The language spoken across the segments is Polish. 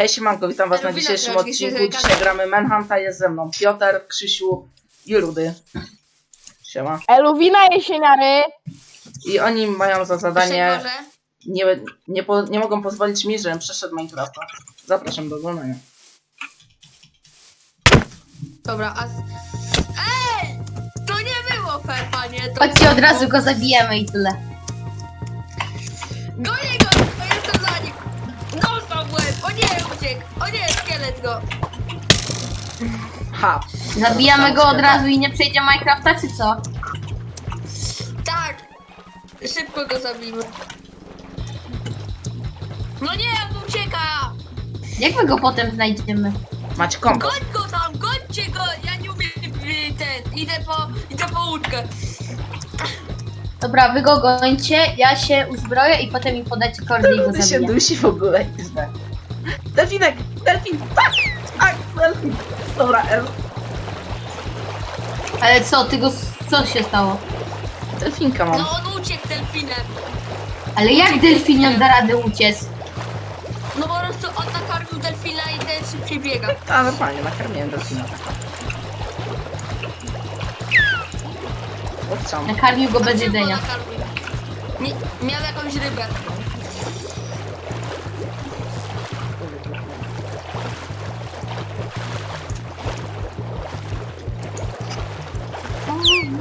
Hej siemanko, witam was na dzisiejszym odcinku. Dzisiaj gramy Manhunta, jest ze mną Piotr, Krzysiu i Rudy. Siema. Eluwina jesieniary. I oni mają za zadanie, Boże. nie, nie, po, nie mogą pozwolić mi, żebym przeszedł Minecrafta. Zapraszam do oglądania. Dobra, a... Ej! To nie było fair, panie. To... Chodźcie, od razu go zabijemy i tyle. Go! O nie, uciekł! O nie, szkielet go! Ha! Zabijamy go od razu i nie przejdzie Minecrafta, czy co? Tak! Szybko go zabijmy. No nie, on ucieka! Jak my go potem znajdziemy? Macie kompas. Goń go tam, gońcie go! Ja nie umiem y, ten. Idę po, idę po łódkę. Dobra, wy go gońcie, ja się uzbroję i potem mi podajcie kordy i go się zabiję. dusi w ogóle. XD. Delfinek! Delfin! Tak! Tak! Delfin! Dobra, El. Ale co, ty go... co się stało? Delfinka mam. No on uciekł delfinem. Ale jak delfinion da radę uciec? No po prostu on nakarmił delfina i ten szybciej biega. A normalnie, nakarmiłem delfina. Odciął. Nakarmił go bez Dlaczego jedzenia. nakarmił? Nie, miał jakąś rybę.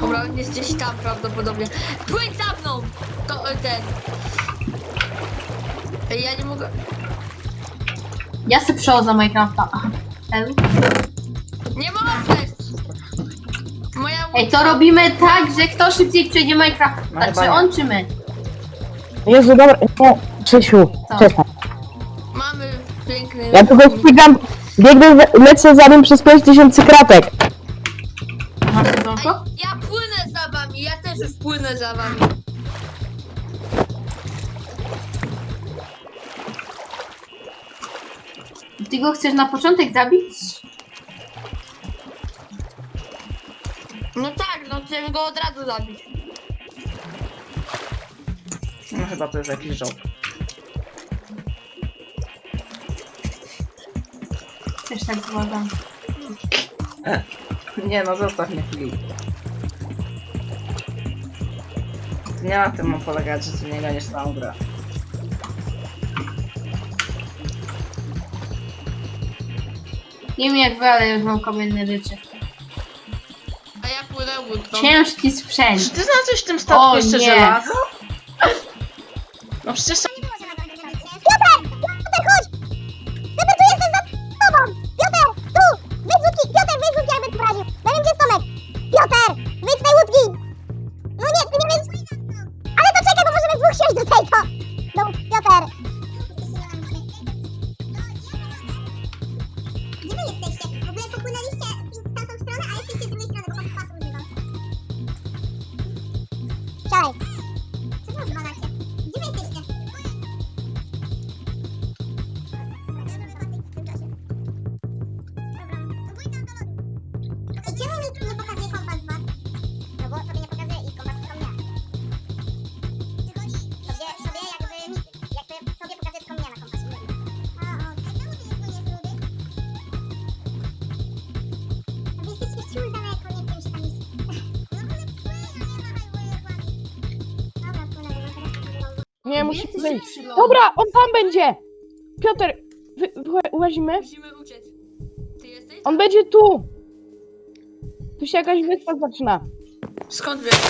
Dobra, on jest gdzieś tam prawdopodobnie. Płyń za mną! To e, ten. Ej, Ja nie mogę. Ja se przechodzę Minecrafta. Aha. El? Nie możesz! Moja Ej, to robimy tak, że kto szybciej przejdzie Minecrafta. No chyba czy nie. on, czy my? Jezu, dobra. Nie, Krzysiu, Co? przestań. Mamy piękny. Ja tylko ścigam, biegnę, lecę za nim przez 5000 kratek. Płynę za wami. Ty go chcesz na początek zabić? No tak, no chcemy go od razu zabić. No chyba to jest jakiś żołd. Też tak uważam. Nie no, zostaw mnie chwili. Nie na tym mam polegać, że ty nie ganiesz całą grę. Nie wiem jak wy, ale już mam kamienne rzeczy. A ja płynę łódką. Ciężki sprzęt. Czy ty znalazłeś w tym statku O, jeszcze nie. żelazo? No przecież... Jesteś wyjść. Dobra, on tam będzie! Piotr, wy, wy, łazimy? Musimy uciec. Ty jesteś? On będzie tu! Tu się jakaś wyspa zaczyna. Skąd wiesz?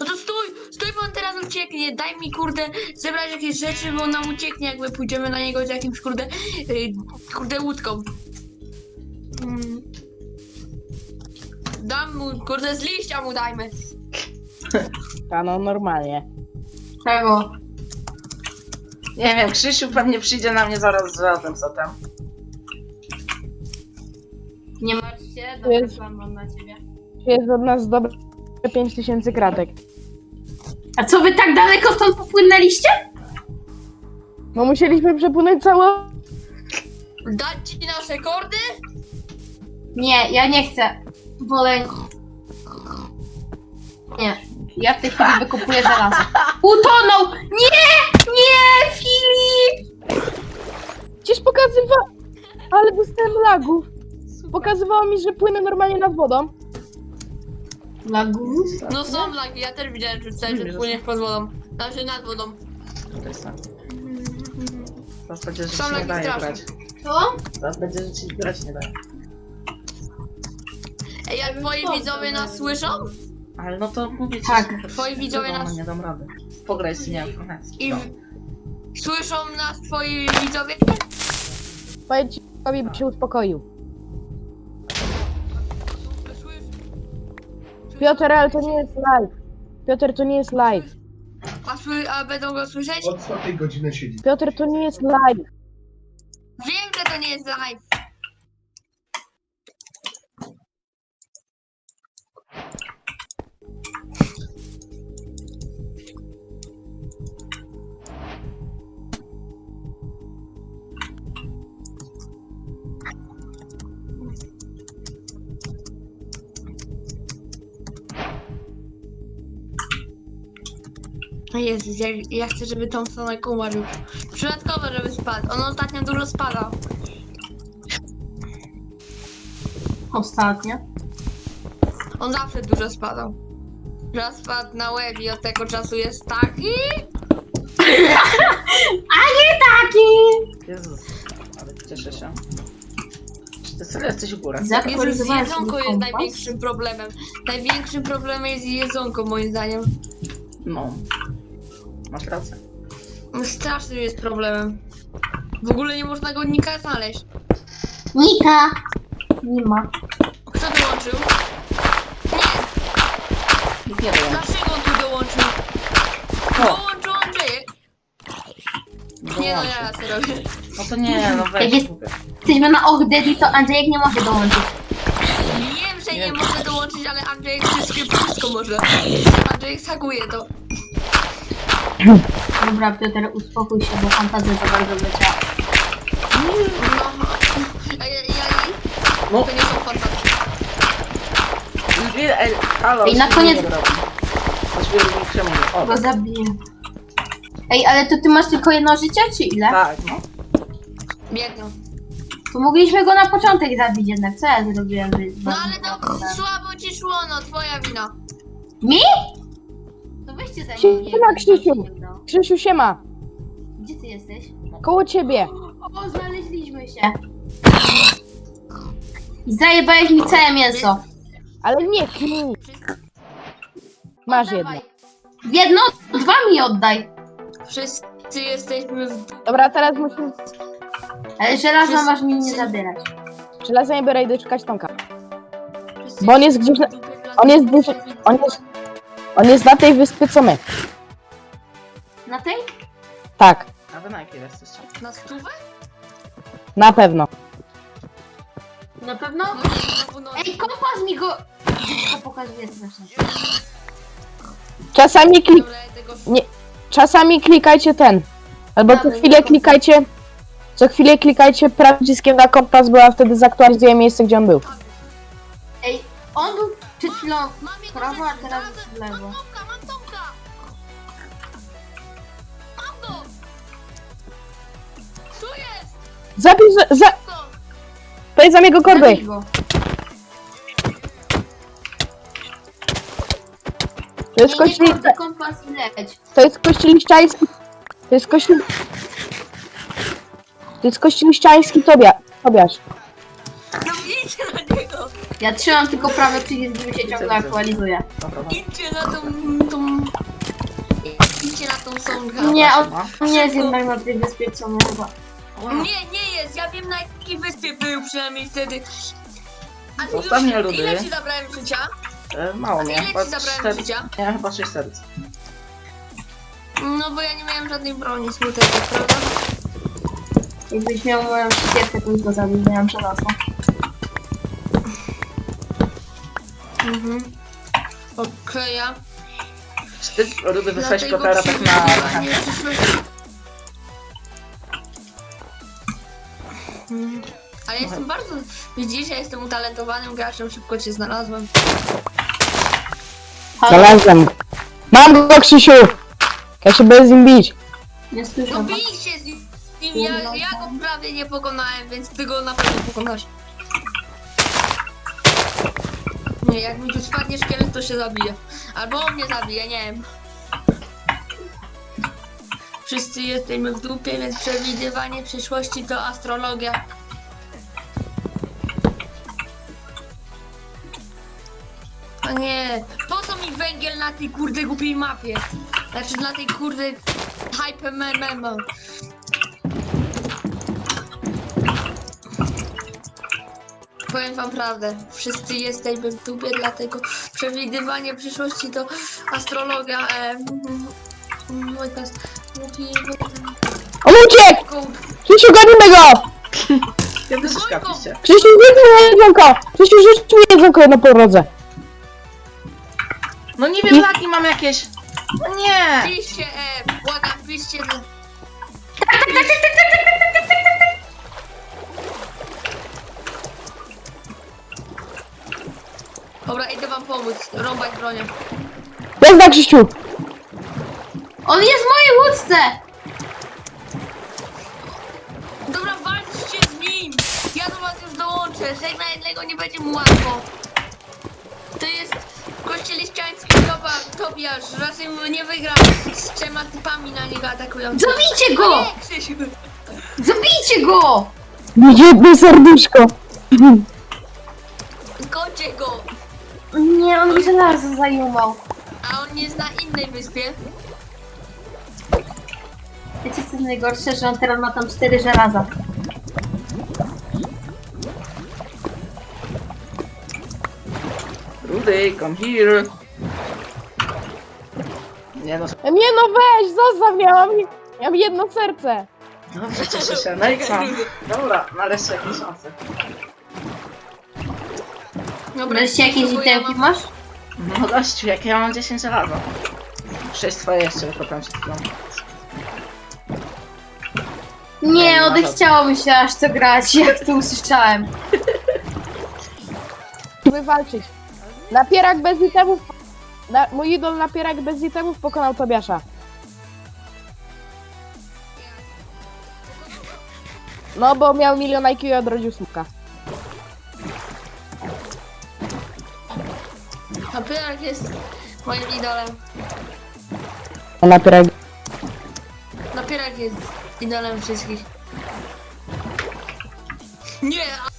No to stój! Stój, bo on teraz ucieknie. Daj mi, kurde, zebrać jakieś rzeczy, bo on nam ucieknie, jakby pójdziemy na niego z jakimś, kurde, yy, kurde, łódką. Mm. Dam mu, kurde, z liścia mu dajmy. A no, normalnie. Czego? Nie wiem, Krzysiu pewnie przyjdzie na mnie zaraz z żelaznym setem. Nie martw się, Jest. dobra, mam na ciebie. Jest od nas dobre 5000 kratek. A co, wy tak daleko stąd popłynęliście? No musieliśmy przepłynąć całe... Dać ci nasze kordy? Nie, ja nie chcę. Wolę... Nie. Ja w tej chwili wykopuję żelazo. Utonął! Nie! Nie, Filip! Przecież pokazywa... Ale dostałem lagów. Pokazywało mi, że płynę normalnie nad wodą. Lagu. No są lagi, ja też widziałem, że tutaj, że płyniesz pod wodą. Znaczy nad wodą. To jest tak. Teraz będzie, że Są ci nie lagi daje straszne. grać. Co? Teraz będzie, że ci grać nie daje. Ej, jak twoi widzowie nas słyszą Ale no to mówię ci, Tak. że- Twoi widzowie No, nas- Nie dam rady. Pograj z nie trochę. i No. słyszą nas twoi widzowie, Powiedz ci, by się uspokoił. Słysz- Piotr, ale to nie jest live. Piotr, to nie jest live. a, sły, a będą go słyszeć? Od czwartej godziny siedzi. Piotr, to nie jest live. Wiem, że to nie jest live. O Jezus, ja, ja chcę, żeby Thompsonek umarł. Przypadkowo, żeby spadł. On ostatnio dużo spadał. Ostatnio. On zawsze dużo spadał. Raz spadł na łeb i od tego czasu jest taki. Taki! Jezus, ale cieszę się. Czy ty serio jesteś u góry? Jezus, jedzonko jest kompas. największym problemem. Największym problemem jest jedzonko moim zdaniem. No. Masz rację. Strasznym jest problemem. W ogóle nie można go nika znaleźć. Nika! Nie ma. Kto dołączył? Nie, nie dlaczego on tu dołączył? Dołączył Andrzejek. Nie no, ja to robię. No to nie, no Jak weź. jest- mówię. Jesteśmy na Och Daddy, to Andrzejek nie może dołączyć. Wiem, że nie Nie. mogę dołączyć, ale Andrzejek wszystkie wszystko może. Andrzejek saguje to. Dobra, Piotr, uspokój się, bo fantazja za bardzo leciała. No, a ja, ja, No, to nie są fantazje. ej, halo. Ej, na koniec- nie czemu nie. O, Go zabiję. Ej, ale to ty masz tylko jedno życie, czy ile? tak, no. Biedno. To mogliśmy go na początek zabić jednak. Co ja zrobiłem? No ale to słabo ci szło, no twoja wina. Mi? Weźcie za Siema, nim. Krzysiu. Krzysiu, siema. Gdzie ty jesteś? Koło ciebie. O, znaleźliśmy się. Zajebałeś mi całe mięso. Ale nie kmin. Masz jedno. Oddawaj. Jedno? Dwa mi oddaj. Wszyscy jesteśmy w... Dobra, teraz musimy... Ale żelazo masz mi nie zabierać. Żelazo nie biorę, idę szukać Tomka. wszyscy Bo on jest gdzieś na- On jest gdzieś... On jest... On jest na tej wyspie co my. Na tej? Tak, A wy na jakiej jesteście? Na stówę? na pewno. Na pewno? No nie, znowu no. Ej, kompas mi go... To pokazuje. Czasami klik... Dobra, ja tego... Nie. Czasami klikajcie ten. Albo co chwilę kompas. klikajcie... Co chwilę klikajcie prawym przyciskiem na kompas, bo ja wtedy zaktualizuję miejsce, gdzie on był. On był przed chwilą Mam prawo, a teraz w lewo. Mam Tomka, mam Tomka! Mam go! Tu jest! Zabij za... za... To! Jest za jego korby. Go. To jest Nie, nie, kościół... kurde, kompas leć. To jest kościeliszczański... To jest kościół... To jest kościeliszczański Tobia... Tobiasz. Ja trzymam tylko prawy przycisk, żeby się ciągle aktualizuje. Dobra. Idźcie na tą... tą... Idźcie na tą sągę. Nie, on nie jest jednak na tej wyspie, co my chyba. Nie, nie jest, ja wiem na jakiej wyspie był przynajmniej wtedy. A ty Zostaw mnie, już, Rudy. ile ci zabrałem życia? E, mało mnie, Ile ci chyba zabrałem cztery... życia? Miałem chyba 6 serc. No bo ja nie miałem żadnej broni smutnej, prawda? Jakbyś miał moją ścieżkę, to już go zabił, nie mam Mhm. Okej, ja. Czy ty, Rudy, wysłałeś Dlatego Piotera tak na... przyszłam, nie przyszłam. Mhm. Ale jestem bardzo... Widzisz, ja jestem utalentowanym graczem, szybko cię znalazłem. Halo? Znalazłem go. Mam go, Krzysiu! Ja się bez nim bić. Nie No słyszę. bij się z nim, ja, ja go prawie nie pokonałem, więc ty go na pewno pokonasz. Jak mi tu spadnie szkielet, to się zabije. Albo on mnie zabije, nie wiem. Wszyscy jesteśmy w dupie, więc przewidywanie przyszłości to astrologia. A nie, po co mi węgiel na tej kurde głupiej mapie? Znaczy na tej kurde hype memo. Powiem wam prawdę, wszyscy jesteśmy w dupie, dlatego przewidywanie przyszłości to astrologia. E, mój pas, mówi, On uciekł! Krzysiu, gonimy go! Ja też go! kapicie. Krzysiu, rzuć mi jedzonko! Krzysiu, rzuć mi jedzonko na podrodze. No nie wiem, laki mam jakieś. No nie! piszcie, e, błagam, piszcie. że- Dobra, idę wam pomóc, rąbać bronię. Jazda, Krzysiu! On jest w mojej łódce! Dobra, walczcie z nim! Ja do was już dołączę, że jak na jednego nie będzie mu łatwo. To jest kościeliszczański Toba, Tobiasz, raczej nie wygra z trzema typami na niego atakują. Zabijcie go! Nie, Krzysiu! Zabijcie go! Jedno serduszko. Nie, on mi żelazo zajumał. A on jest na innej wyspie. Wiecie co jest najgorsze, że on teraz ma tam cztery żelaza. Rudy, come here. Nie no, Nie no weź, zostaw mnie, mam, mam jedno serce. dobrze, cieszę się. No i co? Dobra, nareszcie jakieś szanse. Dobra, Wreszcie jakieś itemki mam- masz? No gościu, jakie ja mam 10 żelaza. 6 twoje jeszcze wykopałem przed chwilą. Nie, no odechciało mi się aż to grać, jak to usłyszałem. Musimy walczyć. Napierak bez itemów... Na, mój idol napierak bez itemów pokonał Tobiasza. No bo miał milion IQ i odrodził słupka. Papierak jest moim idolem. Napierak... Napierak jest idolem wszystkich. Nie, a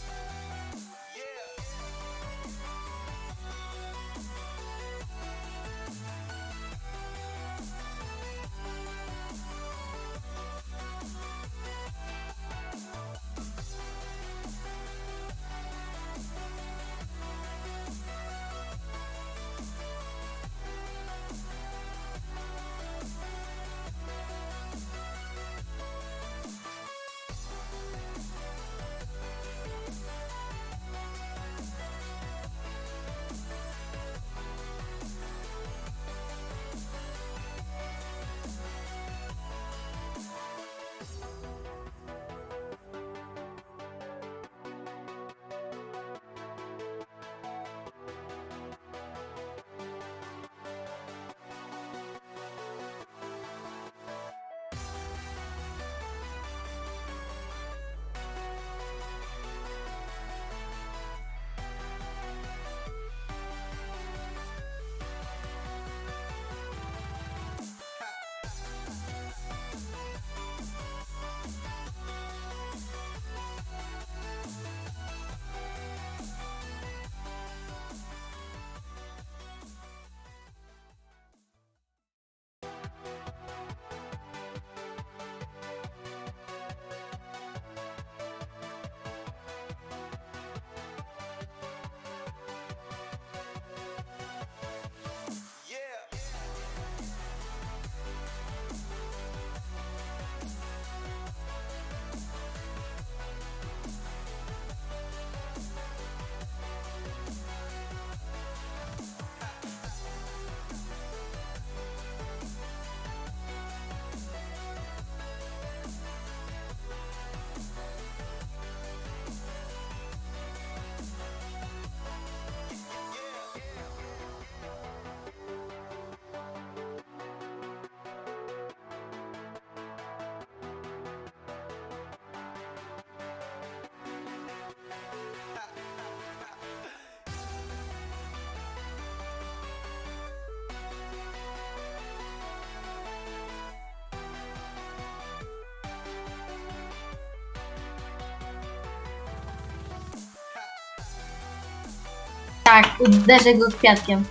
Tak, uderzę go kwiatkiem.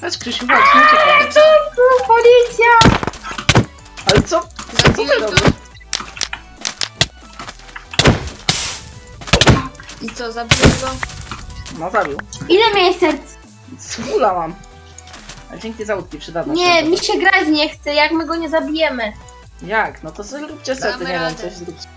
Chodź Krzysiu, chodź, nie uciekaj. Czemu policja? Ale co? Co ty go? robisz? I co, zabiłeś go? No zabił. Ile miałeś serc? Smula mam. A dzięki za łódki przydatne. Nie, są. mi się grać nie chce, jak my go nie zabijemy. Jak? No to zróbcie sobie, Damy nie wiem, radę. coś zróbcie.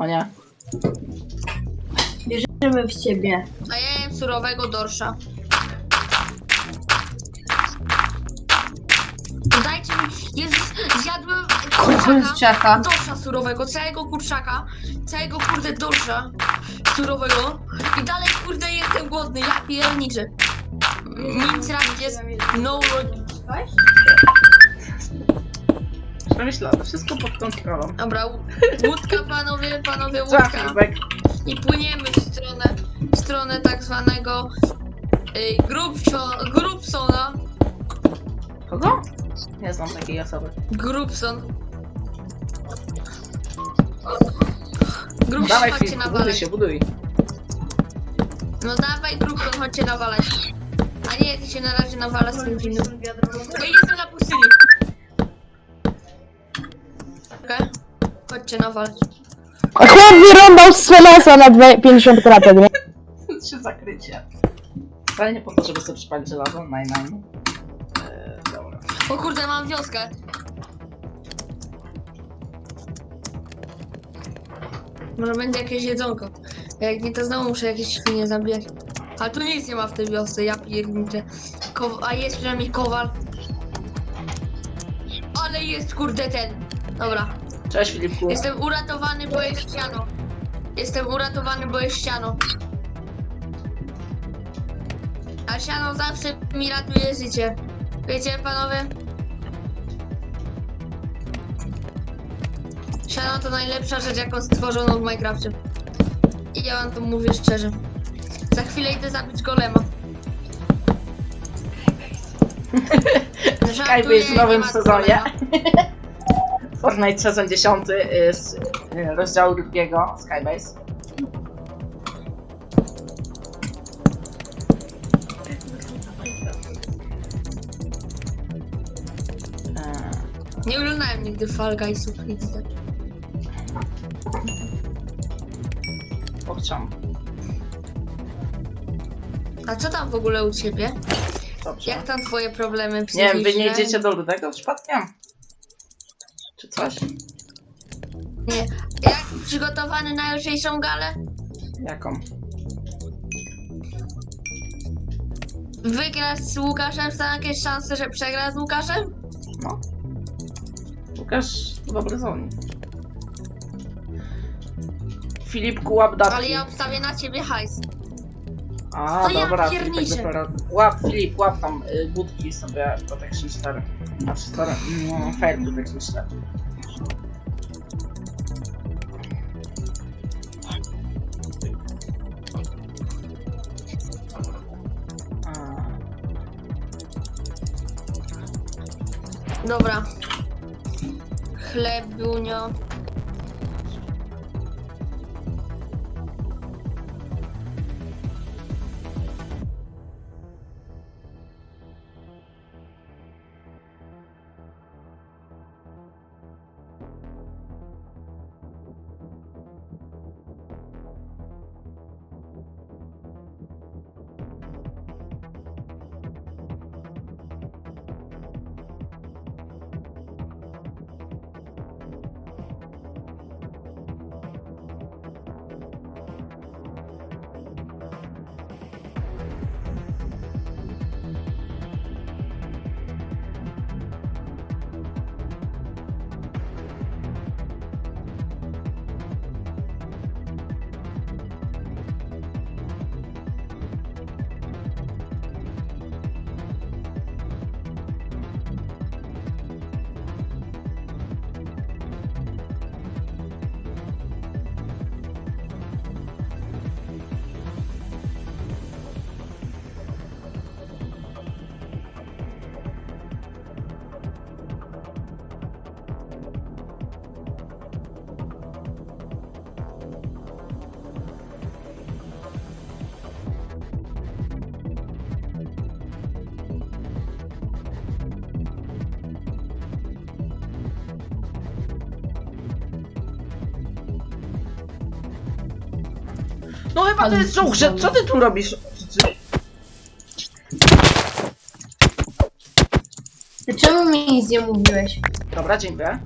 O nie. Wierzymy w ciebie. A ja jem surowego dorsza. Dajcie mi... Jezus, zjadłem kurczaka. Kurczaka. Dorsza surowego, całego kurczaka. Całego kurde dorsza surowego. I dalej kurde jestem głodny, ja pierniczę. Minecraft jest no logiki. Przemyślane, wszystko pod kontrolą. Dobra, łódka panowie, panowie, łódka. I płyniemy w stronę, w stronę tak zwanego y, Grubsona. Kogo? Nie znam takiej osoby. Grubson. Grubson, Dawaj chodźcie film, buduj nawalać. się, buduj. No dawaj Grubson, chodźcie nawalać. A nie, ty się na razie nawala z tym filmem. No i jestem na pustyni. Chodźcie nawalać. A chłop wyrąbał z na dwie- 50 kratek, nie? Trzy zakrycie. Wcale nie po to, żeby sobie przypalić żelazo, nine nine. Eee, dobra. O kurde, mam wioskę. Może będzie jakieś jedzonko. Jak nie, to znowu muszę jakieś świnie zabijać. Ale tu nic nie ma w tej wiosce, ja pierniczę. A jest przynajmniej kowal. Ale jest kurde ten. Dobra. Cześć Filipku. Jestem uratowany, bo jest ściano. Jestem uratowany, bo jest ściano. A siano zawsze mi ratuje życie. Wiecie, panowie? Siano to najlepsza rzecz, jaką stworzono w Minecrafcie. I ja wam to mówię szczerze. Za chwilę idę zabić golema. Skybase w nowym sezonie. Fortnite sezon 10 y, z y, rozdziału drugiego Skybase. Eee, Nie oglądałem nigdy Fall Guysów. XD. Pochciam. A co tam w ogóle u ciebie? Dobrze. Jak tam twoje problemy Nie psychiczne? wiem, wy nie idziecie do Ludego przypadkiem? Coś? Nie. Jak przygotowany na jutrzejszą galę? Jaką? Wygrasz z Łukaszem? Są jakieś szanse, że przegrasz z Łukaszem? No. Łukasz to dobry zawodnik. Filipku łap datki. Ale ja obstawię na ciebie hajs. A, To ja dobra, pierniczę. tak dopiero... Łap, Filip, łap tam y, budki sobie Protection 4. Znaczy 4, no, Fair Protection 4. Dobra. Chleb, dunio. No chyba to jest żołgrze, co ty tu robisz? Czemu mi nic nie mówiłeś? Dobra, dziękuję.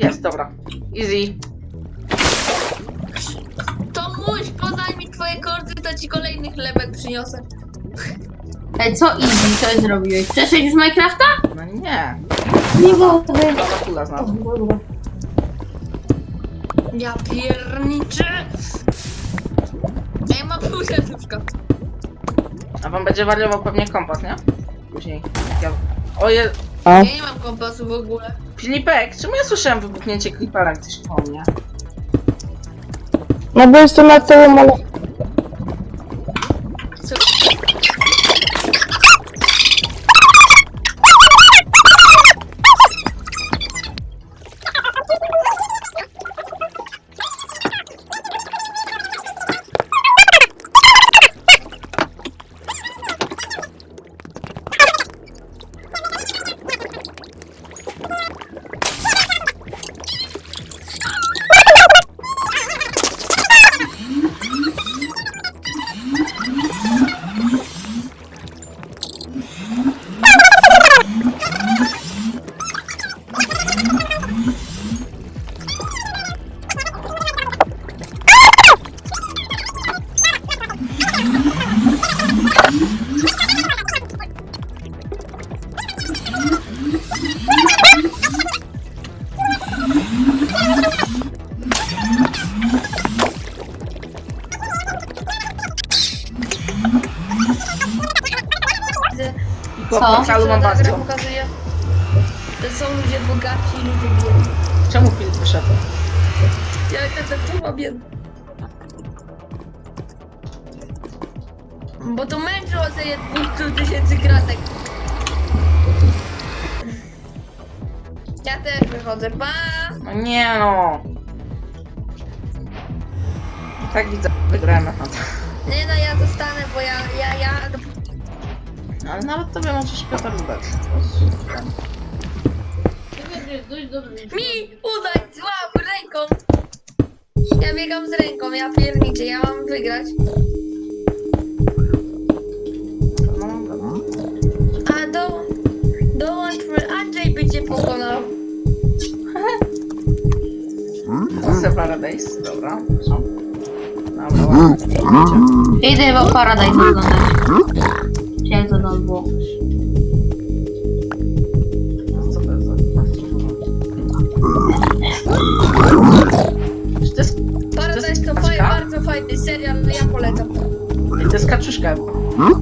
Jest, dobra. Easy. Tomuś, podaj mi twoje kordy, to ci kolejny chlebek przyniosę. Ej, co Easy, co zrobiłeś? Przeszedł już Minecrafta? No nie. Nie mogę. Dobra, kula. Ja pierniczę. Ej, ma pół serduszka. A wam będzie wariował pewnie kompas, nie? Później. Ja... Oje... A? Ja nie mam kompasu w ogóle. Filipek, czemu ja słyszałem wybuchnięcie creepera gdzieś po mnie? No bo jestem na tyłu, ale... Co? portalu mam bastion. pokazuje? To są ludzie bogaci i ludzie biedni. Czemu wyszedł? Ja jestem kurwa biedny. Bo to męczyło sobie 200 tysięcy kratek. Ja też wychodzę, pa! No nie no. Tak widzę, wygrałem na to. Nie no, ja zostanę, bo ja, ja, ja... Ale nawet tobie możesz Piotr udać. Mi udać złap ręką! Ja biegam z ręką, ja pierniczę, ja mam wygrać. A do... Dołączmy, Andrzej by cię pokonał. Monster Paradise, dobra. Co? Dobra, ładnie. Idę w Paradise oglądać. Tam było? Co to jest za... Czy to jest... Paradise to Kaczka? faj, bardzo fajny serial, ja polecam. Ej, To jest kaczuszka. No,